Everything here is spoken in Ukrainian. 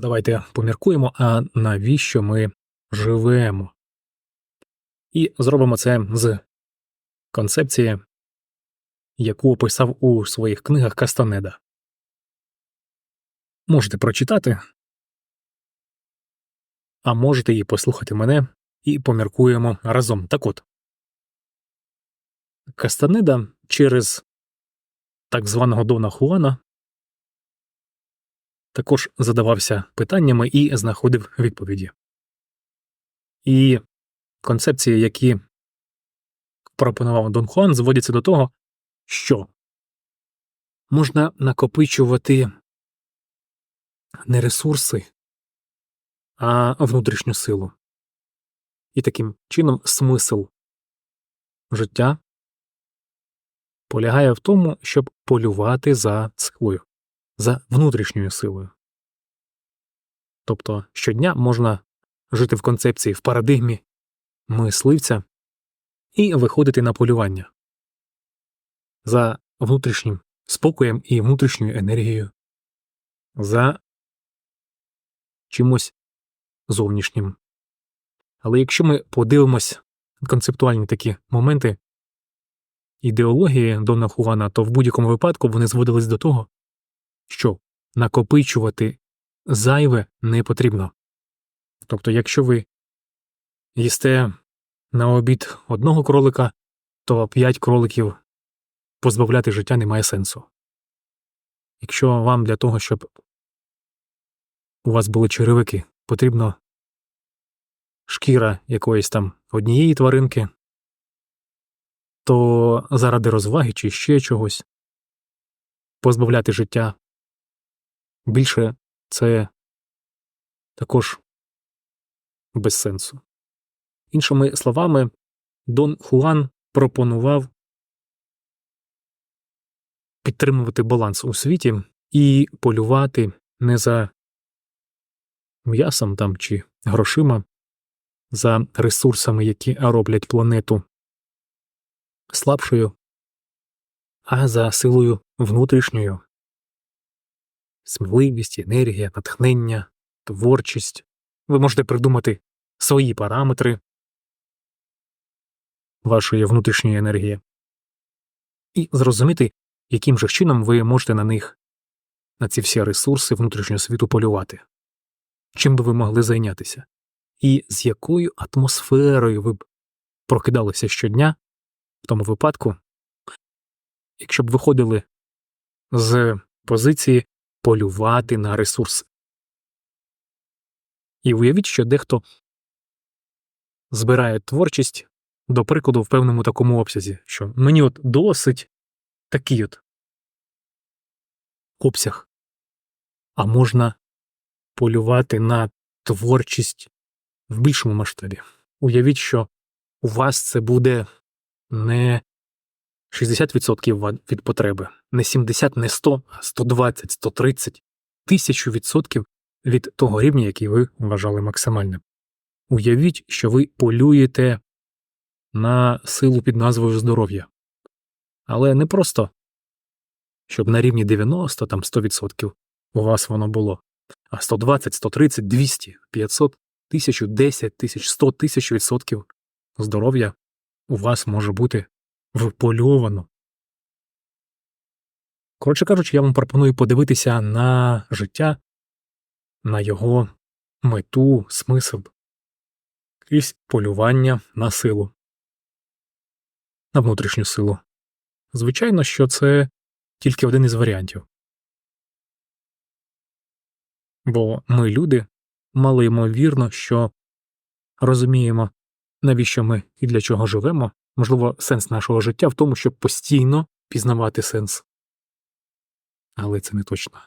Давайте поміркуємо, а навіщо ми живемо. І зробимо це з концепції, яку описав у своїх книгах Кастанеда. Можете прочитати, а можете і послухати мене і поміркуємо разом. Так от. Кастанеда через так званого Дона Хуана також задавався питаннями і знаходив відповіді. І концепції, які пропонував Дон Хуан, зводяться до того, що можна накопичувати не ресурси, а внутрішню силу. І таким чином смисл життя полягає в тому, щоб полювати за силою, за внутрішньою силою. Тобто щодня можна жити в концепції в парадигмі мисливця і виходити на полювання за внутрішнім спокоєм і внутрішньою енергією, за чимось зовнішнім. Але якщо ми подивимось концептуальні такі моменти ідеології Дона Хуана, то в будь-якому випадку вони зводились до того, що накопичувати зайве не потрібно. Тобто, якщо ви їсте на обід одного кролика, то п'ять кроликів позбавляти життя немає сенсу. Якщо вам для того, щоб у вас були черевики, потрібно шкіра якоїсь там однієї тваринки, то заради розваги чи ще чогось позбавляти життя більше це також без сенсу. Іншими словами, Дон Хуан пропонував підтримувати баланс у світі і полювати не за м'ясом там чи грошима, за ресурсами, які роблять планету слабшою, а за силою внутрішньою сміливість, енергія, натхнення, творчість. Ви можете придумати свої параметри вашої внутрішньої енергії і зрозуміти, яким же чином ви можете на них, на ці всі ресурси внутрішнього світу полювати, чим би ви могли зайнятися, і з якою атмосферою ви б прокидалися щодня? В тому випадку, якщо б виходили з позиції полювати на ресурси. І уявіть, що дехто збирає творчість, до прикладу, в певному такому обсязі, що мені от досить такий от обсяг, а можна полювати на творчість в більшому масштабі. Уявіть, що у вас це буде не 60% від потреби, не 70, не 100, а 120, 130, тисячу відсотків від того рівня, який ви вважали максимальним. Уявіть, що ви полюєте на силу під назвою здоров'я. Але не просто, щоб на рівні 90, там 100% у вас воно було, а 120, 130, 200, 500, 1000, 10 тисяч, 100 тисяч відсотків здоров'я у вас може бути впольовано. Коротше кажучи, я вам пропоную подивитися на життя, на його мету, смисл крізь полювання на силу, на внутрішню силу. Звичайно, що це тільки один із варіантів. Бо ми, люди, мало ймовірно, що розуміємо, навіщо ми і для чого живемо, можливо, сенс нашого життя в тому, щоб постійно пізнавати сенс. Але це не точно.